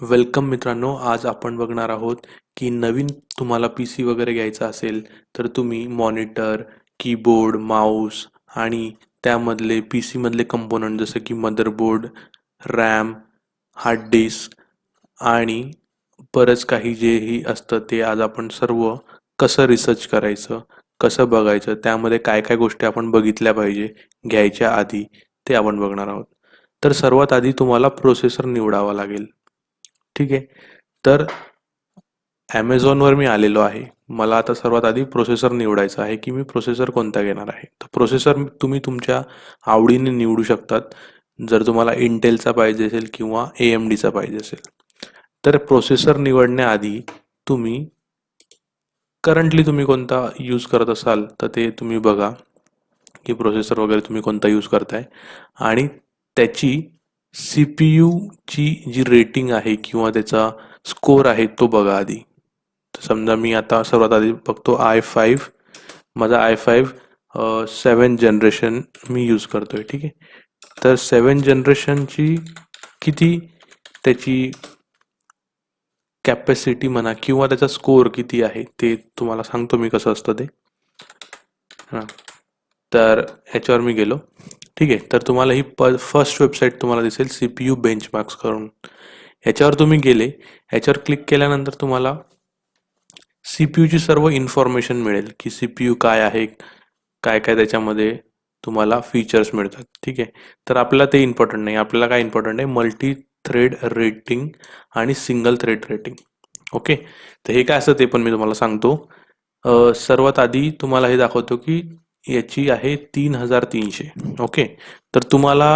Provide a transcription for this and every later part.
Welcome मित्रांनो आज आपण बघणार आहोत की नवीन तुम्हाला पी सी वगैरे घ्यायचा असेल तर तुम्ही मॉनिटर कीबोर्ड माऊस आणि त्यामधले पी सीमधले कंपोनंट जसं की मदरबोर्ड रॅम हार्ड डिस्क आणि बरंच काही जेही असतं ते आज आपण सर्व कसं रिसर्च करायचं कसं बघायचं त्यामध्ये काय काय गोष्टी आपण बघितल्या पाहिजे घ्यायच्या आधी ते आपण बघणार आहोत. तर सर्वात आधी तुम्हाला प्रोसेसर निवडावा लागेल. ठीक आहे. तर ॲमेझॉनवर मी आलेलो आहे. मला आता सर्वात आधी प्रोसेसर निवडायचा आहे की मी प्रोसेसर कोणता घेणार आहे? तर प्रोसेसर तुम्ही तुमच्या आवडीने निवडू शकतात. जर तुम्हाला इंटेलचा पाहिजे असेल किंवा ए एम डीचा पाहिजे असेल. तर प्रोसेसर निवडण्याआधी तुम्ही करंटली तुम्ही कोणता यूज करत असाल तर ते तुम्ही बघा की प्रोसेसर वगैरे तुम्ही कोणता यूज करताय. आणि त्याची सी पी यूची जी रेटिंग आहे किंवा त्याचा स्कोर आहे तो बघा आधी. तर समजा मी आता सर्वात आधी बघतो आय फाईव्ह. माझा आय फाईव्ह सेवन जनरेशन मी यूज करतोय ठीक आहे? तर सेवन जनरेशनची किती त्याची कॅपॅसिटी म्हणा किंवा त्याचा स्कोर किती आहे ते तुम्हाला सांगतो मी कसं असतं ते. हां. तर ह्याच्यावर मी गेलो. ठीक आहे तर तुम्हाला ही प फर्स्ट वेबसाईट तुम्हाला दिसेल सी पी यू बेंचमार्क्स करून. ह्याच्यावर तुम्ही गेले ह्याच्यावर क्लिक केल्यानंतर तुम्हाला सी पी यूची सर्व इन्फॉर्मेशन मिळेल की सी पी यू काय आहे काय काय त्याच्यामध्ये तुम्हाला फीचर्स मिळतात. ठीक आहे तर आपल्याला ते इम्पॉर्टंट नाही. आपल्याला काय इम्पॉर्टंट आहे? मल्टी थ्रेड रेटिंग आणि सिंगल थ्रेड रेटिंग ओके तर हे काय असतं ते पण मी तुम्हाला सांगतो. सर्वात आधी तुम्हाला हे दाखवतो की याची आहे तीन हजार तीनशे. ओके तर तुम्हाला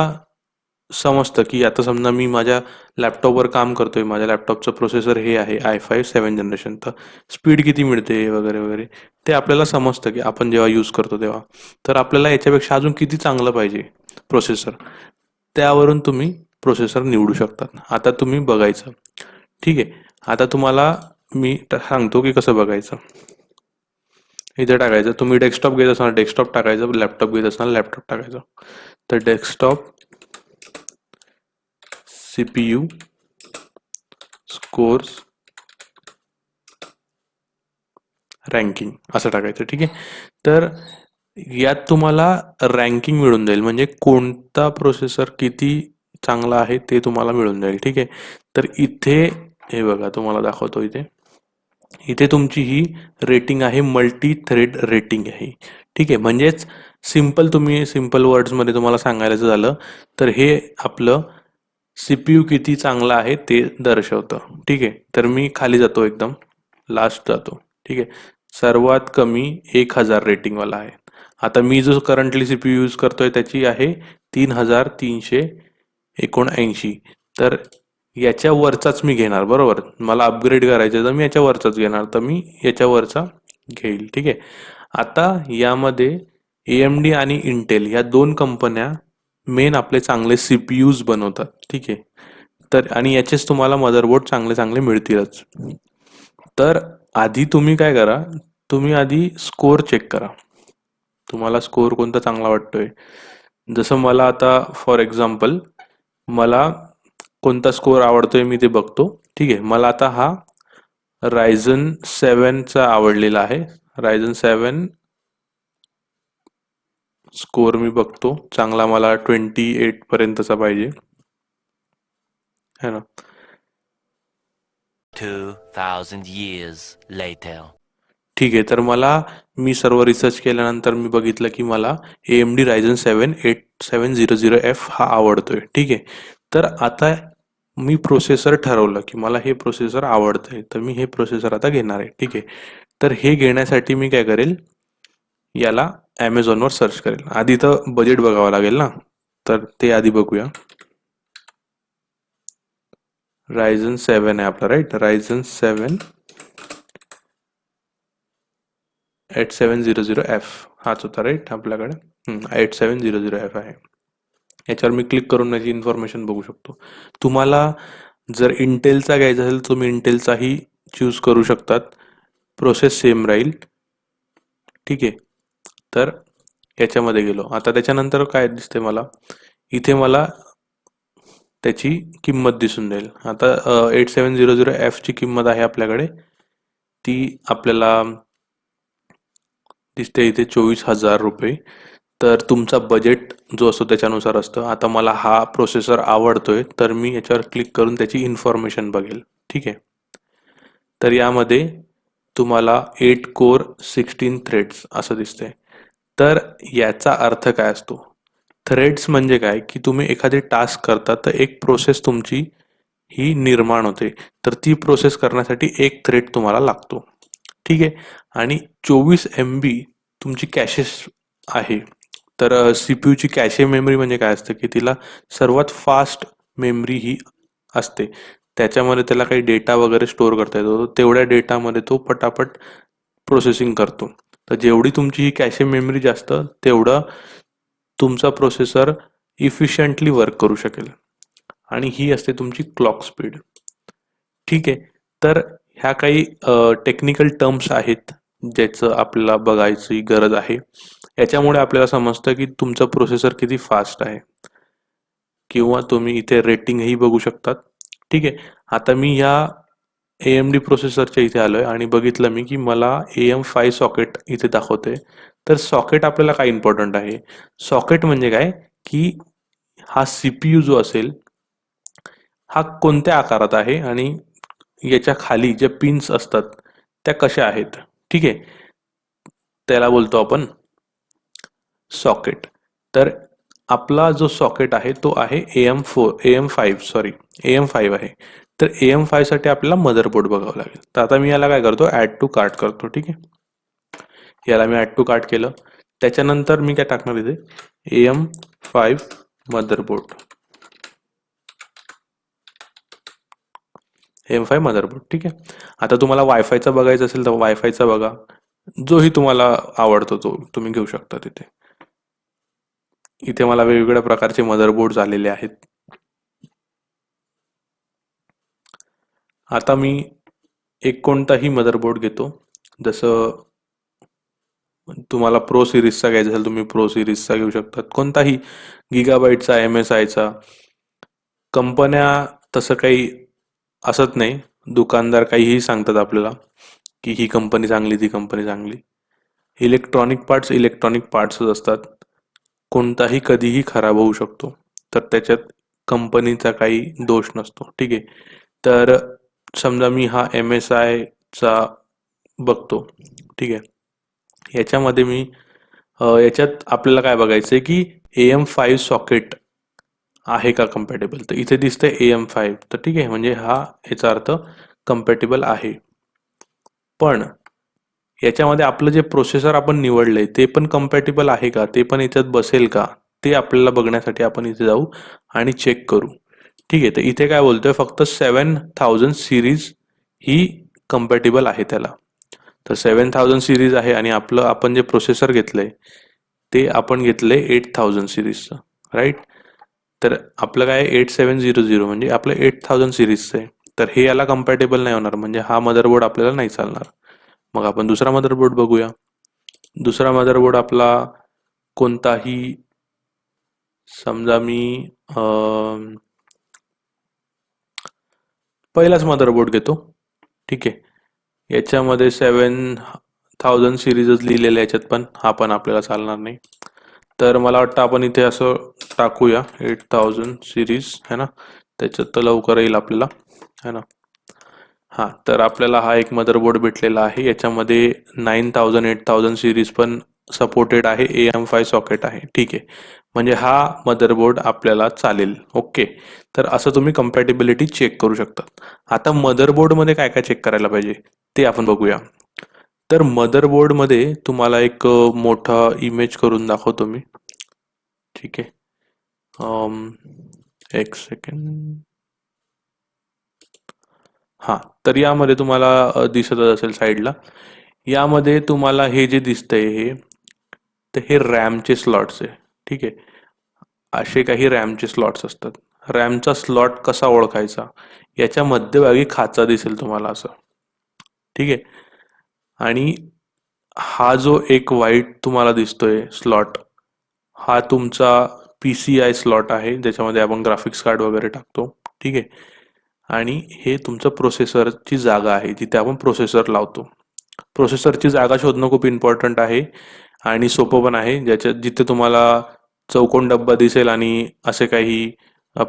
समजतं की आता समजा मी माझ्या लॅपटॉपवर काम करतोय. माझ्या लॅपटॉपचं प्रोसेसर हे आहे आय फाईव्ह सेवन जनरेशन तर स्पीड किती मिळते वगैरे वगैरे? ते आपल्याला समजतं की आपण जेव्हा यूज करतो तेव्हा. तर आपल्याला याच्यापेक्षा अजून किती चांगलं पाहिजे प्रोसेसर त्यावरून तुम्ही प्रोसेसर निवडू शकतात. आता तुम्ही बघायचं. ठीक आहे? आता तुम्हाला मी सांगतो की कसं बघायचं. इथे टाकायचं. तुम्ही डेस्कटॉप घेत असणार डेस्कटॉप टाकायचं लॅपटॉप घेत असणार लॅपटॉप टाकायचं. तर desktop C P U scores ranking असं टाकायचं ठीक आहे? तर यात तुम्हाला रँकिंग मिळून जाईल. म्हणजे कोणता प्रोसेसर किती चांगला आहे ते तुम्हाला मिळून जाईल ठीक आहे? तर इथे हे बघा तुम्हाला दाखवतो इथे. इथे तुमची ही रेटिंग आहे मल्टी थ्रेड रेटिंग आहे. ठीक आहे म्हणजेच सिंपल तुम्ही सिंपल वर्ड्समध्ये तुम्हाला सांगायचं झालं तर हे आपलं सी पी यू किती चांगला आहे ते दर्शवतं. ठीक आहे तर मी खाली जातो एकदम लास्ट जातो. ठीक आहे सर्वात कमी एक हजार रेटिंगवाला आहे. आता मी जो currently C P U use करतोय त्याची आहे तीन हजार तीनशे एकोणऐंशी. तर याच्या वरचाच मी घेणार बरोबर? मला अपग्रेड करायचं तर मी याच्या वरचाच घेणार तर मी याच्या वरचा घेईल ठीक आहे? आता यामध्ये ए एम डी आणि इंटेल या दोन कंपन्या मेन आपले चांगले सी पी यूज बनवतात ठीक आहे? तर आणि याचेच तुम्हाला मदरबोर्ड चांगले चांगले मिळतीलच. तर आधी तुम्ही काय करा तुम्ही आधी स्कोर चेक करा. तुम्हाला स्कोर कोणता चांगला वाटतोय? जसं मला आता फॉर एक्झाम्पल मला कोणता स्कोर आवडतोय मी ते बघतो. ठीक आहे मला आता हा रायझन सेवनचा आवडलेला आहे. रायझन सेवन स्कोर मी बघतो. चांगला मला ट्वेंटी एट पर्यंतचा पाहिजे. है ना? 2,000 years later. ठीक आहे तर मला मी सर्व रिसर्च केल्यानंतर मी बघितलं की मला A M D Ryzen seven eight seven zero zero F हा आवडतोय. ठीक आहे तर आता मी प्रोसेसर ठरवलं की मला हे प्रोसेसर आवडतंय तर मी हे प्रोसेसर आता घेणार आहे. ठीक आहे? तर हे घेण्यासाठी मी काय करेल? याला ॲमेझॉनवर सर्च करेल. आधी तर बजेट बघावं लागेल ना? तर ते आधी बघूया. रायझन सेवन आहे आपला right Ryzen seven eight seven zero zero F हाच होता राईट आपल्याकडे. Eight seven zero zero F आहे. याच्यावर मी क्लिक करून याची इन्फॉर्मेशन बघू शकतो. तुम्हाला जर इंटेलचा घ्यायचा असेल तर तुम्ही इंटेलचाही चूज करू शकतात. प्रोसेस सेम राहील ठीक? आहे तर याच्यामध्ये गेलो. आता त्याच्यानंतर काय दिसते मला? इथे मला त्याची किंमत दिसून जाईल आता एट सेवन झिरो झिरो एफची किंमत आहे आपल्याकडे. ती आपल्याला दिसते इथे चोवीस हजार रुपये. तर तुमचा बजेट जो असतो त्याच्यानुसार असतं. आता मला हा प्रोसेसर आवडतोय तर मी याच्यावर क्लिक करून त्याची इन्फॉर्मेशन बघेल. ठीक आहे? तर यामध्ये तुम्हाला एट कोर सिक्स्टीन थ्रेड्स असं दिसतंय. तर याचा अर्थ काय असतो? थ्रेड्स म्हणजे काय? की तुम्ही एखादी टास्क करता तर एक प्रोसेस तुमची ही निर्माण होते. तर ती प्रोसेस करण्यासाठी एक थ्रेड तुम्हाला लागतो. ठीक आहे? आणि चोवीस एम बी तुमची कॅशेस आहे. तर सी पी कॅशे मेमरी म्हणजे काय असतं की तिला सर्वात फास्ट मेमरी ही असते. त्याच्यामध्ये त्याला काही डेटा वगैरे स्टोअर करता येतो. तेवढ्या डेटामध्ये तो पटापट प्रोसेसिंग करतो. तर जेवढी तुमची ही कॅशे मेमरी जास्त तेवढं तुमचा प्रोसेसर इफिशियंटली वर्क करू शकेल. आणि ही असते तुमची क्लॉक स्पीड. ठीक आहे. तर ह्या काही टेक्निकल टर्म्स आहेत. ज्याचं आपल्याला बघायची गरज आहे. याच्यामुळे आपल्याला समजतं की तुमचा प्रोसेसर किती फास्ट आहे. किंवा तुम्ही इथे रेटिंगही बघू शकतात. ठीक आहे. आता मी ह्या ए एम डी प्रोसेसरच्या इथे आलोय आणि बघितलं मी की मला ए एम फाय सॉकेट इथे दाखवते. तर सॉकेट आपल्याला काय इम्पॉर्टंट आहे? सॉकेट म्हणजे काय? की हा सी पी यू जो असेल हा कोणत्या आकारात आहे आणि याच्या खाली ज्या पिन्स असतात त्या कशा आहेत? ठीक आहे. त्याला बोलतो आपण सॉकेट. तर आपला जो सॉकेट आहे तो आहे A M four A M five sorry A M five आहे. तर ए एम फाईव्हसाठी आपल्याला मदरबोर्ड बघावं लागेल. तर आता मी याला काय करतो? ॲड टू कार्ट करतो ठीक आहे. याला मी ॲड टू कार्ट केलं. त्याच्यानंतर मी काय टाकणार इथे? A M five motherboard M five motherboard ठीक आहे. आता तुम्हाला वायफायचा बघायचं असेल तर वायफायचा बघा. जोही तुम्हाला आवडतो तो तुम्ही घेऊ शकता तिथे. इथे मला वेगवेगळ्या प्रकारचे मदरबोर्ड आलेले आहेत. आता मी एक कोणताही मदरबोर्ड घेतो. जसं तुम्हाला प्रो सिरीजचा घ्यायचा असेल तुम्ही प्रो सिरीजचा घेऊ शकतात. कोणताही गिगाबाईटचा एम एस आयचा कंपन्या तसं काही असत नाही. दुकानदार काहीही सांगतात आपल्याला की ही कंपनी चांगली ती कंपनी चांगली. इलेक्ट्रॉनिक पार्ट्स इलेक्ट्रॉनिक पार्ट्सच असतात. कोणताही कधीही खराब होऊ शकतो. तर त्याच्यात कंपनीचा काही दोष नसतो. ठीक आहे? तर समजा मी हा एम एस आयचा बघतो. ठीक आहे? याच्यामध्ये मी याच्यात आपल्याला काय बघायचं आहे की ए एम फाईव्ह सॉकेट आहे का कम्पॅटेबल तर इथे दिसतंय ए एम फाईव्ह तर ठीक आहे म्हणजे हा याचा अर्थ कम्पॅटेबल आहे. पण याच्यामध्ये आपलं जे प्रोसेसर आपण निवडलंय ते पण कम्पॅटेबल आहे का? ते पण याच्यात बसेल का? ते आपल्याला बघण्यासाठी आपण इथे जाऊ आणि चेक करू. ठीक आहे तर इथे काय बोलतोय? फक्त सेवन थाउजंड सिरीज ही कम्पॅटेबल आहे त्याला. तर सेवन थाउजंड सिरीज आहे आणि आपलं आपण जे प्रोसेसर घेतलंय ते आपण घेतलंय एट थाउजंड सिरीजचं राईट तर आपलं काय एट सेवन झिरो झिरो म्हणजे आपलं एट थाउजंड सिरीजचं आहे. तर हे याला कम्पॅटेबल नाही होणार. म्हणजे हा मदरबोर्ड आपल्याला नाही चालणार. मग आपण दुसरा मदरबोर्ड बघूया. दुसरा मदरबोर्ड आपला कोणताही समजा मी पहिलाच मदरबोर्ड घेतो. ठीक आहे. याच्यामध्ये सेवन थाउजंड सिरीजच लिहिलेल्या याच्यात पण. हा पण आपल्याला चालणार नाही. तर मला वाटतं आपण इथे असं टाकूया एट थाउजंड सिरीज है ना? त्याच्यात तर लवकर येईल आपल्याला है ना? हां तर आपल्याला हा एक मदरबोर्ड भेटलेला आहे. याच्यामध्ये nine thousand eight thousand series पण सपोर्टेड आहे. ए एम फाय सॉकेट आहे. ठीक आहे. म्हणजे हा मदरबोर्ड आपल्याला चालेल. ओके तर असं तुम्ही कम्पॅटेबिलिटी चेक करू शकता. आता मदरबोर्डमध्ये काय काय चेक करायला पाहिजे? ते आपण बघूया. तर मदरबोर्डमध्ये तुम्हाला एक मोठा इमेज करून दाखवतो मी. ठीक आहे. एक सेकंड हां तर यामध्ये तुम्हाला दिसतच असेल साईडला. यामध्ये तुम्हाला हे जे दिसतंय हे तर हे रॅमचे स्लॉट्स आहे. ठीक आहे. असे काही रॅमचे स्लॉट्स असतात. रॅमचा स्लॉट कसा ओळखायचा? याच्या मध्यभागी खाचा दिसेल तुम्हाला असं. ठीक आहे. आणि हा जो एक वाईट तुम्हाला दिसतोय स्लॉट हा तुमचा पी सी आय स्लॉट आहे ज्याच्यामध्ये आपण ग्राफिक्स कार्ड वगैरे टाकतो. ठीक आहे? आणि हे तुमचं प्रोसेसरची जागा आहे जिथे आपण प्रोसेसर लावतो. प्रोसेसरची जागा शोधणं खूप इम्पॉर्टंट आहे आणि सोपं पण आहे. ज्याच्यात जिथे तुम्हाला चौकोन डब्बा दिसेल आणि असे काही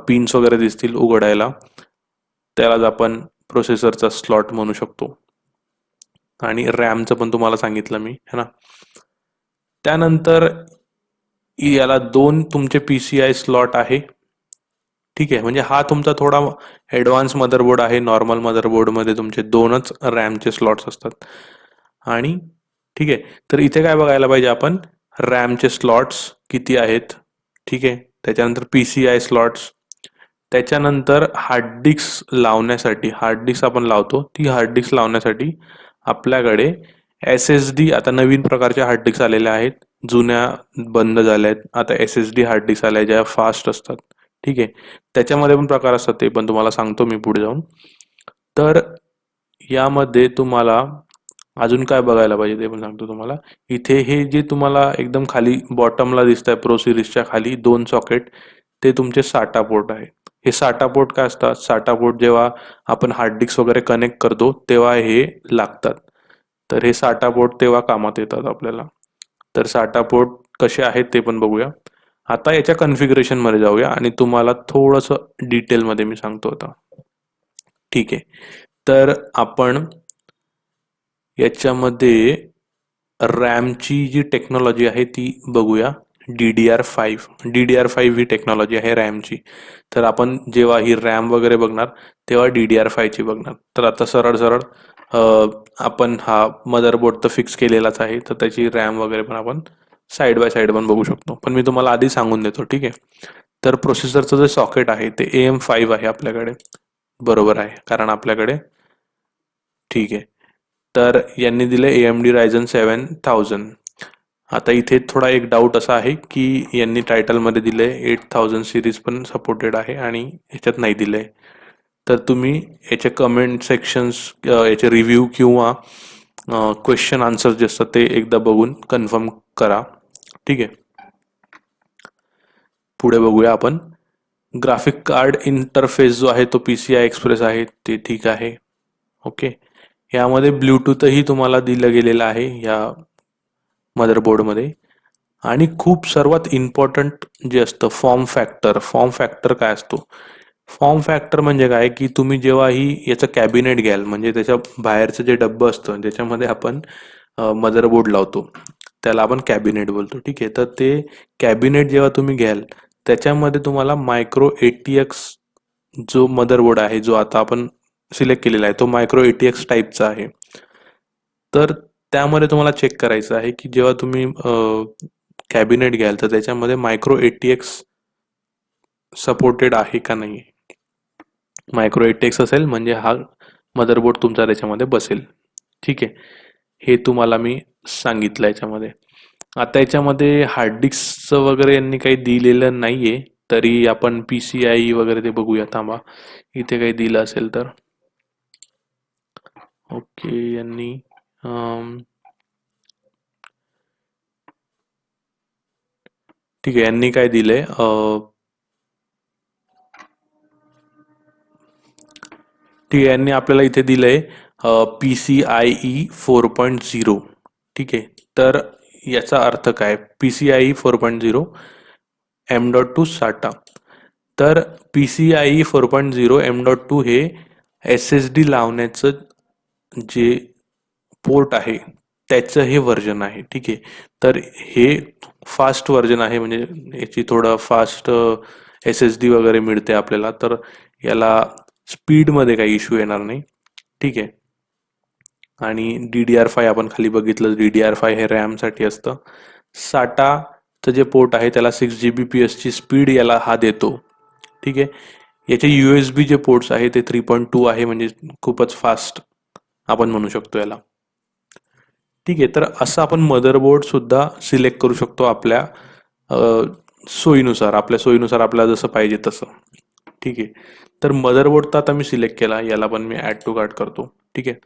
पिन्स वगैरे दिसतील उघडायला त्यालाच आपण प्रोसेसरचा स्लॉट म्हणू शकतो. आणि रॅमचं पण तुम्हाला सांगितलं मी है ना? त्यानंतर याला दोन तुमचे पी सी आय स्लॉट आहे. ठीक आहे म्हणजे हा तुमचा थोडा ॲडव्हान्स मदरबोर्ड आहे नॉर्मल मदरबोर्डमध्ये तुमचे दोनच रॅमचे स्लॉट्स असतात. आणि ठीक आहे तर इथे काय बघायला पाहिजे आपण? रॅमचे स्लॉट्स किती आहेत? ठीक आहे त्याच्यानंतर पी सी आय स्लॉट्स. त्याच्यानंतर हार्ड डिस्क लावण्यासाठी हार्ड डिस्क आपण लावतो ती हार्ड डिस्क लावण्यासाठी आपल्याकडे एस एस डी आता नवीन प्रकारच्या हार्ड डिस्क आलेल्या आहेत. जुन्या बंद झाल्या आहेत आता S S D hard disk आल्या ज्या फास्ट असतात. ठीक आहे? त्याच्यामध्ये पण प्रकार असतात ते पण तुम्हाला सांगतो मी पुढे जाऊन. तर यामध्ये तुम्हाला अजून काय बघायला पाहिजे ते पण सांगतो तुम्हाला. इथे हे जे तुम्हाला एकदम खाली बॉटमला दिसत आहे प्रो सिरीजच्या खाली दोन सॉकेट ते तुमचे साटा पोर्ट आहे हे साटा पोर्ट काय असतात? साटा पोर्ट जेव्हा आपण हार्ड डिस्क वगैरे कनेक्ट करतो तेव्हा हे लागतात. तर हे साटा पोर्ट तेव्हा कामात येतात आपल्याला. तर साटा पोर्ट कसे आहेत ते पण बघूया. आता याच्या कन्फिगरेशनमध्ये जाऊया आणि तुम्हाला थोडंसं डिटेलमध्ये मी सांगतो आता. ठीक आहे. तर आपण याच्यामध्ये रॅमची जी टेक्नॉलॉजी आहे ती बघूया. D D R five D D R five ही टेक्नॉलॉजी आहे रॅमची तर आपण जेव्हा ही रॅम वगैरे बघणार तेव्हा डी डी आर फायची बघणार. तर आता सरळ सरळ आपण हा मदरबोर्ड तर फिक्स केलेलाच आहे. तर त्याची रॅम वगैरे पण आपण साईड बाय साईड पण बघू शकतो. पण मी तुम्हाला आधी सांगून देतो ठीक आहे? तर प्रोसेसरचं जे सॉकेट आहे ते ए एम फाईव्ह आहे आपल्याकडे. बरोबर आहे. कारण आपल्याकडे ठीक आहे. तर यांनी दिले A M D Ryzen seven thousand आता इथे थोडा एक डाऊट असा आहे की यांनी टायटलमध्ये दिले एट थाउजंड सिरीज पण सपोर्टेड आहे आणि ह्याच्यात नाही दिले. तर तुम्ही याचे कमेंट सेक्शन्स याचे रिव्ह्यू किंवा क्वेश्चन आन्सर जे असतात ते एकदा बघून कन्फर्म करा. ठीक आहे? पुढे बघूया आपण. ग्राफिक कार्ड इंटरफेस जो आहे तो पी सी आय एक्सप्रेस आहे ते ठीक आहे. ओके यामध्ये ब्ल्यूटूथही तुम्हाला दिलं गेलेलं आहे. या मदरबोर्डमध्ये. आणि खूप सर्वात इम्पॉर्टंट जे असतं फॉर्म फॅक्टर फॉर्म फॅक्टर काय असतो? फॉर्म फॅक्टर म्हणजे काय? की तुम्ही जेव्हा ही याचं कॅबिनेट घ्याल म्हणजे त्याच्या बाहेरचं जे डब्बं असतं ज्याच्यामध्ये आपण मदरबोर्ड लावतो त्याला आपण कॅबिनेट बोलतो. ठीक आहे? तर ते कॅबिनेट जेव्हा तुम्ही घ्याल त्याच्यामध्ये तुम्हाला मायक्रो एटीएक्स जो मदरबोर्ड आहे जो आता आपण सिलेक्ट केलेला आहे तो मायक्रो एटीएक्स टाईपचा आहे. तर त्यामध्ये तुम्हाला चेक करायचं आहे की जेव्हा तुम्ही कॅबिनेट घ्याल तर त्याच्यामध्ये मायक्रो एटीएक्स सपोर्टेड आहे का नाही मायक्रो एटीएक्स असेल म्हणजे हा मदरबोर्ड तुमचा त्याच्यामध्ये बसेल. ठीक आहे? हे तुम्हाला मी सांगितलं याच्यामध्ये. आता याच्यामध्ये हार्ड डिस्कचं वगैरे यांनी काही दिलेलं नाही आहे तरी आपण पी सी आय वगैरे ते बघूया. थांबा. इथे काही दिलं असेल तर. ओके यांनी um, ठीक आहे यांनी काय दिलंय? ठीक आहे यांनी आपल्याला इथे दिलंय P C I E four point zero ठीक आहे तर याचा अर्थ काय? P C I E four point zero M dot two SATA तर P C I E four point zero M dot two हे एस एस डी लावण्याचं जे पोर्ट आहे त्याचं हे व्हर्जन आहे ठीक आहे? तर हे फास्ट व्हर्जन आहे म्हणजे याची थोडं फास्ट एस एस डी वगैरे मिळते आपल्याला तर याला स्पीडमध्ये काही इश्यू येणार नाही ठीक आहे? आणि डी डी आर फाय आपण खाली बघितलं डी डी आर फाय हे रॅमसाठी असतं. साटाचं जे पोर्ट आहे त्याला सिक्स जी बी पी एसची स्पीड याला हा देतो ठीक आहे? याचे U S B J ports आहे ते थ्री पॉईंट टू आहे म्हणजे खूपच फास्ट आपण म्हणू शकतो याला. ठीक आहे तर असं आपण मदरबोर्डसुद्धा सिलेक्ट करू शकतो आपल्या सोयीनुसार. आपल्या सोयीनुसार आपल्याला जसं पाहिजे तसं. ठीक आहे. तर मदरबोर्ड तर आता मी सिलेक्ट केला याला पण मी ॲड टू कार्ट करतो. ठीक आहे.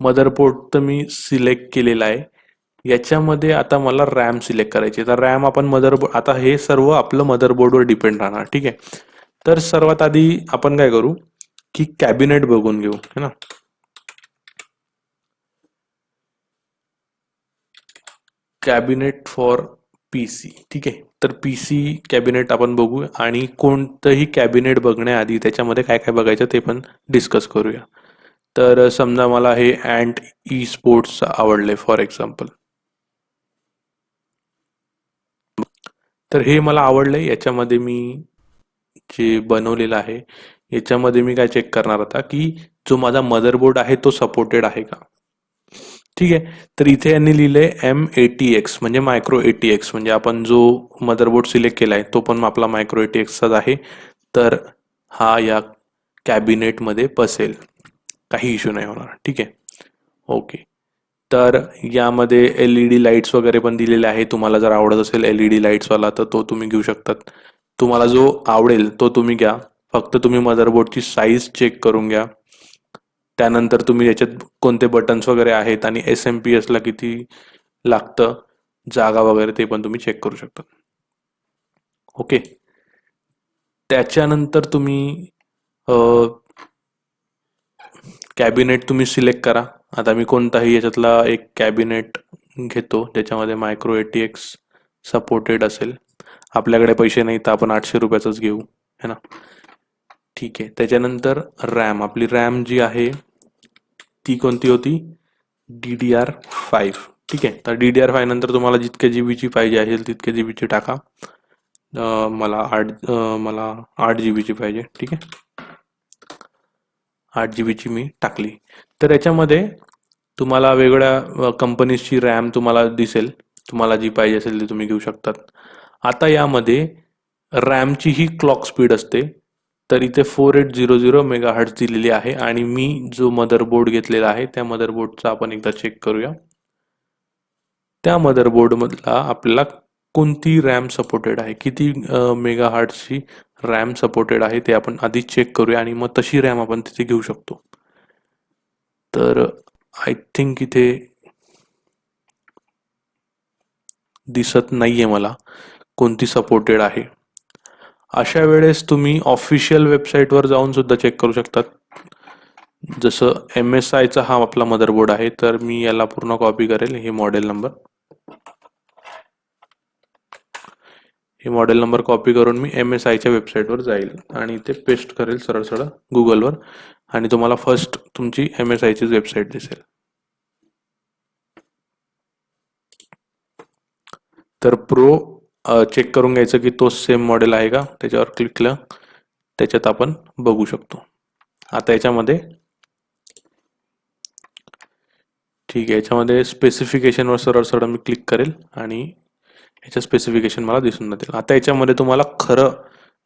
मदरबोर्ड तर मी सिलेक्ट केलेला आहे. याच्यामध्ये आता मला रॅम सिलेक्ट करायची तर रॅम आपण मदरबोर्ड आता हे सर्व आपलं मदरबोर्डवर डिपेंड राहणार. ठीक आहे. तर सर्वात आधी आपण काय करू? की कॅबिनेट बघून घेऊ. है ना? कॅबिनेट फॉर पी सी ठीक आहे? तर पी सी कॅबिनेट आपण बघू आणि कोणतंही कॅबिनेट बघण्याआधी त्याच्यामध्ये काय काय बघायचं ते पण डिस्कस करूया. तर समजा मला हे अँट ई स्पोर्ट्स आवडले फॉर एक्झाम्पल तर हे मला आवडलंय याच्यामध्ये मी जे बनवलेलं आहे याच्यामध्ये मी काय चेक करणार आता की जो माझा मदरबोर्ड आहे तो सपोर्टेड आहे का? ठीक आहे? तर इथे यांनी लिहिलंय एम एटी एक्स म्हणजे मायक्रो एटी एक्स म्हणजे आपण जो मदरबोर्ड सिलेक्ट केला आहे तो पण आपला मायक्रो एटी एक्सचाच आहे. तर हा या कॅबिनेटमध्ये बसेल. काही इश्यू नाही होणार. ठीक आहे? ओके तर यामध्ये एल ई डी लाईट्स वगैरे पण दिलेले आहे. तुम्हाला जर आवडत असेल एल ई डी लाईट्सवाला तर तो तुम्ही घेऊ शकतात. तुम्हाला जो आवडेल तो तुम्ही घ्या. फक्त तुम्ही मदरबोर्डची साईज चेक करून घ्या. त्यानंतर तुम्ही याच्यात कोणते बटन्स वगैरे आहेत आणि एस एम पी एसला किती लागतं जागा वगैरे ते पण तुम्ही चेक करू शकता. ओके त्याच्यानंतर तुम्ही कॅबिनेट तुम्ही सिलेक्ट करा. आता मी कोणताही याच्यातला एक कॅबिनेट घेतो ज्याच्यामध्ये मायक्रो एटी एक्स सपोर्टेड असेल. आपल्याकडे पैसे नाही तर आपण आठशे रुपयाचंच घेऊ है ना? ठीक आहे. त्याच्यानंतर रॅम आपली रॅम जी आहे ती कोणती होती? D D R five. ठीक आहे. तर डी डी आर फाय नंतर तुम्हाला जितके जी बीची पाहिजे असेल तितके जी बीची टाका. मला आठ मला आठ जी बीची पाहिजे. ठीक आहे? आठ जी बीची मी टाकली. तर याच्यामध्ये तुम्हाला वेगळ्या कंपनीजची रॅम तुम्हाला दिसेल. तुम्हाला जी पाहिजे असेल ती तुम्ही घेऊ शकतात. आता यामध्ये रॅमची ही क्लॉक स्पीड असते. तर इथे four eight zero zero mega hertz दिलेली आहे आणि मी जो मदरबोर्ड घेतलेला आहे त्या मदरबोर्डचा आपण एकदा चेक करूया. त्या मदरबोर्डमधला आपल्याला कोणती रॅम सपोर्टेड आहे? किती मेगा हार्टची रॅम सपोर्टेड आहे ते आपण आधी चेक करूया आणि मग तशी रॅम आपण तिथे घेऊ शकतो. तर आय थिंक इथे दिसत नाहीये मला कोणती सपोर्टेड आहे. अशा वेळेस तुम्ही ऑफिशियल वेबसाईटवर जाऊन सुद्धा चेक करू शकतात. जसं एम एस आयचा हा आपला मदरबोर्ड आहे तर मी याला पूर्ण कॉपी करेल. हे मॉडेल नंबर हे मॉडेल नंबर कॉपी करून मी एम एस आयच्या वेबसाईटवर जाईल आणि ते पेस्ट करेल सरळ सरळ गुगलवर आणि तुम्हाला फर्स्ट तुमची एम एस आयचीच वेबसाईट दिसेल. तर प्रो चेक करून घ्यायचं की तो सेम मॉडेल आहे का? त्याच्यावर क्लिक केलं त्याच्यात आपण बघू शकतो. आता याच्यामध्ये ठीक आहे याच्यामध्ये स्पेसिफिकेशनवर सरळ सरळ मी क्लिक करेल आणि याच्या स्पेसिफिकेशन मला दिसून जातील. आता याच्यामध्ये तुम्हाला खरं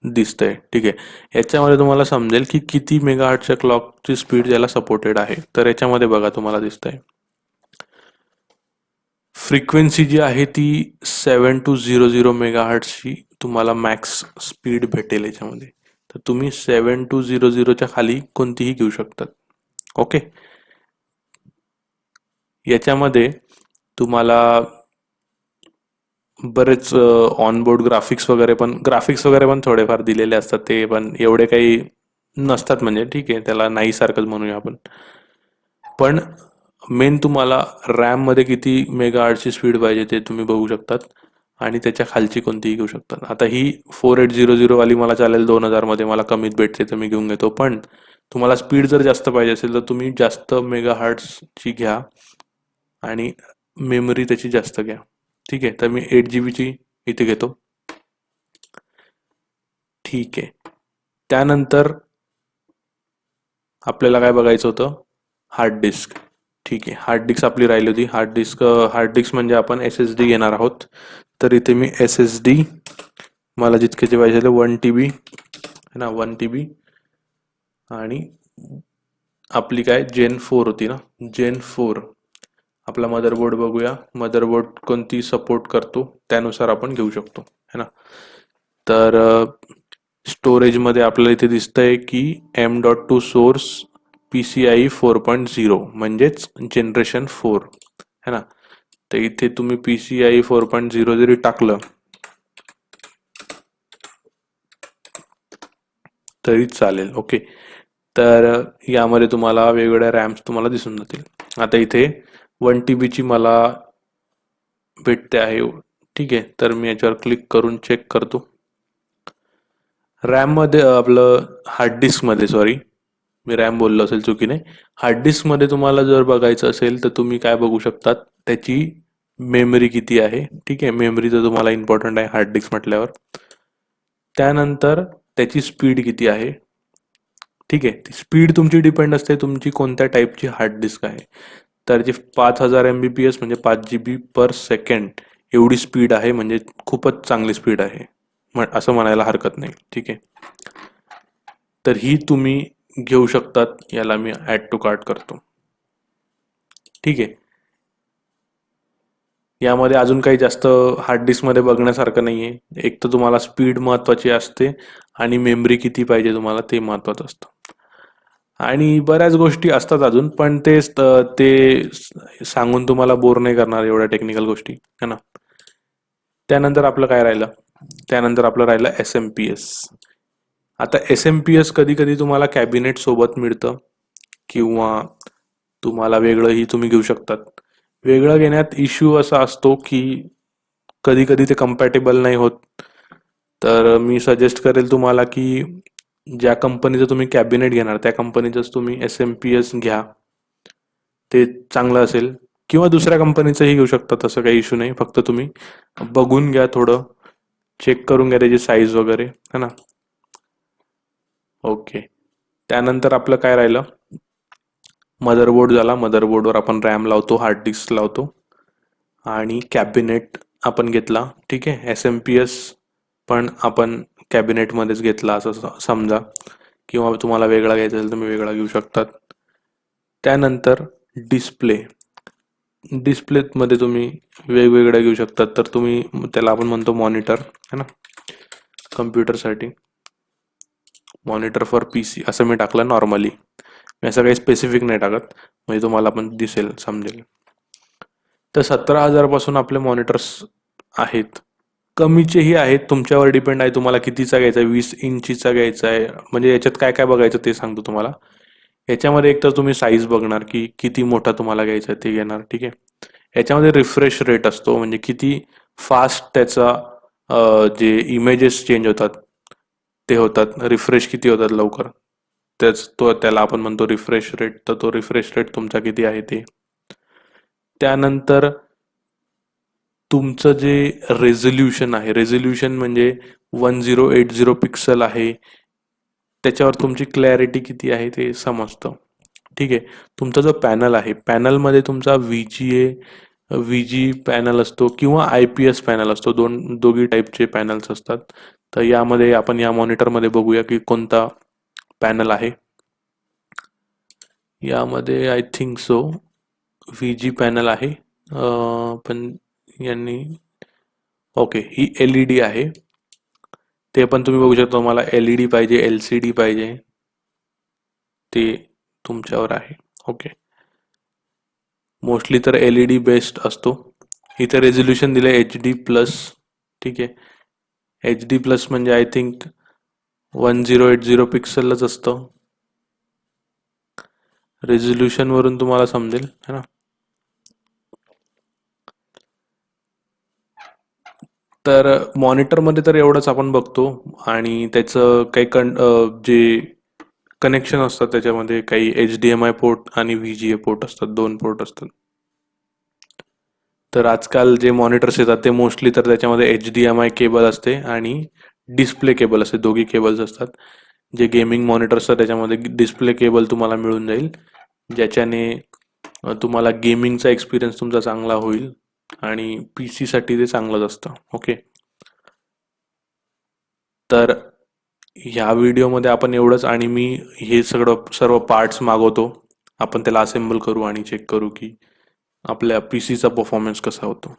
दिसतंय ठीक आहे. याच्यामध्ये तुम्हाला समजेल की किती मेगा हार्टच्या क्लॉकची स्पीड याला सपोर्टेड आहे. तर याच्यामध्ये बघा तुम्हाला दिसतंय. फ्रिक्वेन्सी जी आहे ती seven two zero zero mega हार्टची तुम्हाला मॅक्स स्पीड भेटेल याच्यामध्ये. तर तुम्ही सेवन टू झिरो झिरोच्या खाली कोणतीही घेऊ शकतात. ओके याच्यामध्ये तुम्हाला बरेच ऑनबोर्ड ग्राफिक्स वगैरे पण ग्राफिक्स वगैरे पण थोडेफार दिलेले असतात. ते पण एवढे काही नसतात म्हणजे ठीक आहे. त्याला नाही सारखंच म्हणूया आपण. पण मेन तुम्हाला रॅममध्ये किती मेगा आर्टची स्पीड पाहिजे ते तुम्ही बघू शकतात. आणि त्याच्या खालची कोणतीही घेऊ शकतात. आता ही फोर एट झिरो झिरो वाली मला चालेल दोन हजारमध्ये मला कमीत भेटते तर मी घेऊन घेतो. पण तुम्हाला स्पीड जर जास्त पाहिजे असेल तर तुम्ही जास्त मेगा हार्ट्सची घ्या आणि मेमरी त्याची जास्त घ्या. ठीक आहे? तर मी एट जी बीची इथे घेतो. ठीक आहे. त्यानंतर आपल्याला काय बघायचं होतं? हार्ड डिस्क ठीक आहे. हार्ड डिस्क आपली राहिली होती. हार्ड डिस्क हार्ड डिस्क म्हणजे आपण एस एस डी घेणार आहोत. तर इथे मी एस एस डी मला जितके जे पाहिजे वन टी बी है ना वन टी बी आणि आपली काय? जेन फोर होती ना? जेन फोर आपला मदरबोर्ड बघूया. मदरबोर्ड कोणती सपोर्ट करतो? त्यानुसार आपण घेऊ शकतो. है ना? तर स्टोरेजमध्ये आपल्याला इथे दिसतंय की M dot two source P C I four point zero म्हणजेच जनरेशन फोर है ना? तर इथे तुम्ही P C I four point zero जरी टाकलं तरी चालेल. ओके तर यामध्ये तुम्हाला वेगवेगळ्या रॅम्स तुम्हाला दिसून जातील. आता इथे वन टी बीची मला भेटते आहे. ठीक आहे. तर मी याच्यावर क्लिक करून चेक करतो. रॅममध्ये आपलं हार्ड डिस्कमध्ये सॉरी मी रॅम बोललो असेल चुकीने. हार्ड डिस्कमध्ये तुम्हाला जर बघायचं असेल तर तुम्ही काय बघू शकतात? त्याची मेमरी किती आहे? ठीक आहे मेमरी तर तुम्हाला इम्पॉर्टंट आहे हार्ड डिस्क म्हटल्यावर. त्यानंतर त्याची स्पीड किती आहे? ठीक आहे ती स्पीड तुमची डिपेंड असते तुमची कोणत्या टाईपची हार्ड डिस्क आहे. तर जी पाच हजार एम बी पी एस म्हणजे पाच जी बी पर सेकंड एवढी स्पीड आहे म्हणजे खूपच चांगली स्पीड आहे. असं म्हणायला हरकत नाही. ठीक आहे. तर ही तुम्ही घेऊ शकतात याला मी ॲड टू कार्ट करतो. ठीक आहे. यामध्ये अजून काही जास्त हार्ड डिस्कमध्ये बघण्यासारखं नाही आहे एक तर तुम्हाला स्पीड महत्त्वाची असते आणि मेमरी किती पाहिजे तुम्हाला ते महत्त्वाचं असतं. आणि बऱ्याच गोष्टी असतात अजून पण ते ते सांगून तुम्हाला बोर नाही करणार एवढ्या टेक्निकल गोष्टी है ना? त्यानंतर आपलं काय राहिलं? त्यानंतर आपलं राहिलं एस एम पी एस आता एस एम पी एस कधी कधी तुम्हाला कॅबिनेट सोबत मिळतं किंवा तुम्हाला वेगळंही तुम्ही घेऊ शकतात. वेगळं घेण्यात इश्यू असा असतो की कधी कधी ते कम्पॅटेबल नाही होत. तर मी सजेस्ट करेल तुम्हाला की ज्या कंपनीचं तुम्ही कॅबिनेट घेणार त्या कंपनीचंच तुम्ही एस एम पी एस घ्या. ते चांगलं असेल. किंवा दुसऱ्या कंपनीचंही घेऊ शकता तसं काही इश्यू नाही. फक्त तुम्ही बघून घ्या थोडं. चेक करून घ्या त्याची साईज वगैरे है ना? ओके. त्यानंतर आपलं काय राहिलं? मदरबोर्ड झाला. मदरबोर्डवर आपण रॅम लावतो हार्ड डिस्क लावतो. आणि कॅबिनेट आपण घेतला. ठीक आहे? एस एम पी एस पण आपण कॅबिनेटमध्येच घेतला असं समजा. किंवा तुम्हाला वेगळा घ्यायचा असेल तुम्ही वेगळा घेऊ शकतात. त्यानंतर डिस्प्ले. डिस्प्लेमध्ये तुम्ही वेगवेगळ्या घेऊ शकतात. तर तुम्ही त्याला आपण म्हणतो मॉनिटर. है ना? कम्प्युटरसाठी. मॉनिटर फॉर पी सी असं मी टाकलं नॉर्मली मी असं काही स्पेसिफिक नाही टाकत. म्हणजे तुम्हाला पण दिसेल समजेल. तर सतरा हजारपासून आपले मॉनिटर्स आहेत. कमीचेही आहेत. तुमच्यावर डिपेंड आहे तुम्हाला कितीचा घ्यायचा आहे. वीस इंचीचा घ्यायचा आहे. म्हणजे याच्यात काय काय बघायचं ते सांगतो तुम्हाला. याच्यामध्ये एक तर तुम्ही साईज बघणार की किती मोठा तुम्हाला घ्यायचा आहे ते घेणार. ठीक आहे? याच्यामध्ये रिफ्रेश रेट असतो. म्हणजे किती फास्ट त्याचा जे इमेजेस चेंज होतात ते होतात. रिफ्रेश किती होतात लवकर? त्याच तो त्याला आपण म्हणतो रिफ्रेश रेट तर तो रिफ्रेश रेट तुमचा किती आहे ते? त्यानंतर तुमचं जे रेझोल्युशन आहे रेझोल्युशन म्हणजे one zero eight zero pixel आहे. त्याच्यावर तुमची क्लॅरिटी किती आहे ते समजतं. ठीक आहे? तुमचा जो पॅनल आहे पॅनलमध्ये तुमचा V G A V G panel असतो किंवा आय पी एस पॅनल असतो. दोन दोघी टाईपचे पॅनल्स असतात. तर यामध्ये आपण या मॉनिटरमध्ये बघूया की कोणता पॅनल आहे. यामध्ये I think so V G panel आहे. पण यांनी ओके ही एल ई डी आहे. ते पण तुम्ही बघू शकता तुम्हाला एल ई डी पाहिजे एल सी डी पाहिजे. ते तुमच्यावर आहे. ओके. मोस्टली तर एल ई डी बेस्ट असतो. इथे रेझोल्युशन दिलं एच डी प्लस ठीक आहे. एच डी प्लस म्हणजे I think one zero eight zero पिक्सलच असतं. रेझोल्युशन वरून तुम्हाला समजेल है ना? तर मॉनिटरमध्ये तर एवढंच आपण बघतो आणि त्याचं काही कन जे कनेक्शन असतात त्याच्यामध्ये काही H D M I port आणि व्ही जी ए पोर्ट असतात दोन पोर्ट असतात. तर आजकाल जे मॉनिटर्स येतात ते मोस्टली तर त्याच्यामध्ये H D M I cable असते आणि डिस्प्ले केबल असते. दोघी केबल्स असतात. जे गेमिंग मॉनिटर्स असतात त्याच्यामध्ये डिस्प्ले केबल तुम्हाला मिळून जाईल. ज्याच्याने तुम्हाला गेमिंगचा एक्सपिरियन्स तुमचा चांगला होईल आणि पी सीसाठी ते चांगलंच असतं. ओके तर ह्या व्हिडिओमध्ये आपण एवढंच आणि मी हे सगळं सर्व पार्ट्स मागवतो. आपण त्याला असेंबल करू आणि चेक करू की आपल्या पी सीचा परफॉर्मन्स कसा होतो?